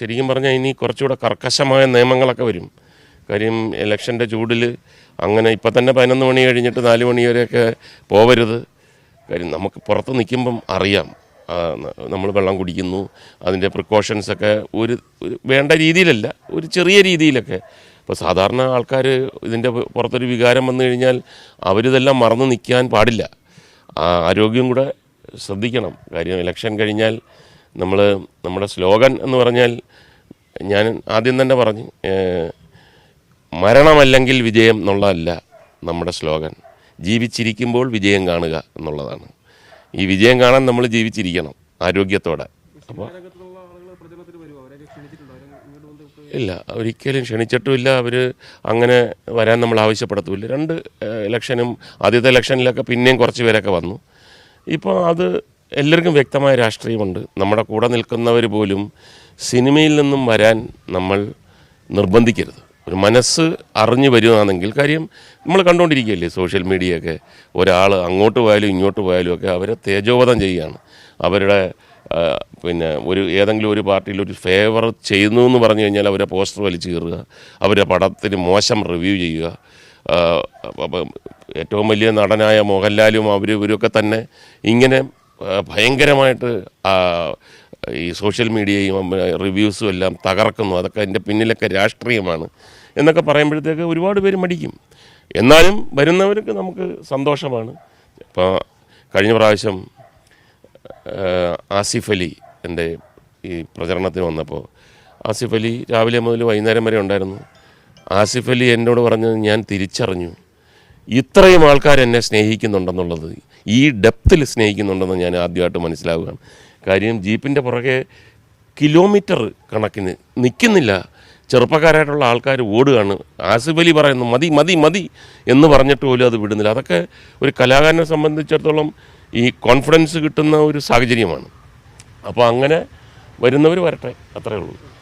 ശരിക്കും പറഞ്ഞാൽ ഇനി കുറച്ചുകൂടെ കർക്കശമായ നിയമങ്ങളൊക്കെ വരും. കാര്യം ഇലക്ഷന്റെ ചൂടിൽ അങ്ങനെ ഇപ്പം തന്നെ പതിനൊന്ന് മണി കഴിഞ്ഞിട്ട് നാല് മണി വരെയൊക്കെ പോവരുത്. കാര്യം നമുക്ക് പുറത്ത് നിൽക്കുമ്പം അറിയാം. നമ്മൾ വെള്ളം കുടിക്കുന്നു അതിന്റെ പ്രിക്കോഷൻസൊക്കെ ഒരു വേണ്ട രീതിയിലല്ല ഒരു ചെറിയ രീതിയിലൊക്കെ. ഇപ്പോൾ സാധാരണ ആൾക്കാർ ഇതിന്റെ പുറത്തൊരു വികാരം വന്നു കഴിഞ്ഞാൽ അവരിതെല്ലാം മറന്ന് നിൽക്കാൻ പാടില്ല. ആരോഗ്യം കൂടെ ശ്രദ്ധിക്കണം. കാര്യം ഇലക്ഷൻ കഴിഞ്ഞാൽ നമ്മൾ നമ്മുടെ സ്ലോഗൻ എന്ന് പറഞ്ഞാൽ ഞാൻ ആദ്യം തന്നെ പറഞ്ഞു മരണമല്ലെങ്കിൽ വിജയം എന്നുള്ളതല്ല നമ്മുടെ സ്ലോഗൻ. ജീവിച്ചിരിക്കുമ്പോൾ വിജയം കാണുക എന്നുള്ളതാണ്. ഈ വിജയം കാണാൻ നമ്മൾ ജീവിച്ചിരിക്കണം ആരോഗ്യത്തോടെ. അപ്പോൾ ഇല്ല ഒരിക്കലും ക്ഷണിച്ചിട്ടുമില്ല. അവർ അങ്ങനെ വരാൻ നമ്മൾ ആവശ്യപ്പെടത്തുമില്ല. രണ്ട് ഇലക്ഷനും ആദ്യത്തെ ഇലക്ഷനിലൊക്കെ പിന്നെയും കുറച്ച് പേരൊക്കെ വന്നു. ഇപ്പോൾ അത് എല്ലാവർക്കും വ്യക്തമായ രാഷ്ട്രീയമുണ്ട്. നമ്മുടെ കൂടെ നിൽക്കുന്നവർ പോലും സിനിമയിൽ നിന്നും വരാൻ നമ്മൾ നിർബന്ധിക്കരുത്. ഒരു മനസ്സ് അറിഞ്ഞു വരുവാണെങ്കിൽ കാര്യം നമ്മൾ കണ്ടുകൊണ്ടിരിക്കുകയല്ലേ സോഷ്യൽ മീഡിയയൊക്കെ. ഒരാൾ അങ്ങോട്ട് പോയാലും ഇങ്ങോട്ട് പോയാലും ഒക്കെ അവരെ തേജോവധം ചെയ്യുകയാണ്. അവരുടെ പിന്നെ ഒരു ഏതെങ്കിലും ഒരു പാർട്ടിയിൽ ഒരു ഫേവർ ചെയ്യുന്നു എന്ന് പറഞ്ഞു കഴിഞ്ഞാൽ അവരെ പോസ്റ്റർ വലിച്ചു കീറുക അവരുടെ പടത്തിന് മോശം റിവ്യൂ ചെയ്യുക. ഏറ്റവും വലിയ നടനായ മോഹൻലാലും അവരും ഇവരൊക്കെ തന്നെ ഇങ്ങനെ ഭയങ്കരമായിട്ട് ഈ സോഷ്യൽ മീഡിയയും റിവ്യൂസും എല്ലാം തകർക്കുന്നു. അതൊക്കെ അതിന്റെ പിന്നിലൊക്കെ രാഷ്ട്രീയമാണ് എന്നൊക്കെ പറയുമ്പോഴത്തേക്ക് ഒരുപാട് പേര് മടിക്കും. എന്നാലും വരുന്നവർക്ക് നമുക്ക് സന്തോഷമാണ്. ഇപ്പോൾ കഴിഞ്ഞ പ്രാവശ്യം ആസിഫ് അലി എന്റെ ഈ പ്രചരണത്തിന് വന്നപ്പോൾ ആസിഫ് അലി രാവിലെ മുതൽ വൈകുന്നേരം വരെ ഉണ്ടായിരുന്നു. ആസിഫ് അലി എന്നോട് പറഞ്ഞത് ഞാൻ തിരിച്ചറിഞ്ഞു. ഇത്രയും ആൾക്കാർ എന്നെ സ്നേഹിക്കുന്നുണ്ടെന്നുള്ളത് ഈ ഡെപ്തിൽ സ്നേഹിക്കുന്നുണ്ടെന്ന് ഞാൻ ആദ്യമായിട്ട് മനസ്സിലാവുകയാണ്. കാര്യം ജീപ്പിന്റെ പുറകെ കിലോമീറ്റർ കണക്കിന് നിൽക്കുന്നില്ല. ചെറുപ്പക്കാരായിട്ടുള്ള ആൾക്കാർ ഓടുകയാണ്. ആസിഫ് അലി പറയുന്നു മതി മതി മതി എന്ന് പറഞ്ഞിട്ട് പോലും അത് വിടുന്നില്ല. അതൊക്കെ ഒരു കലാകാരനെ സംബന്ധിച്ചിടത്തോളം ഈ കോൺഫിഡൻസ് കിട്ടുന്ന ഒരു സാഹചര്യമാണ്. അപ്പോൾ അങ്ങനെ വരുന്നവർ വരട്ടെ അത്രയേ ഉള്ളൂ.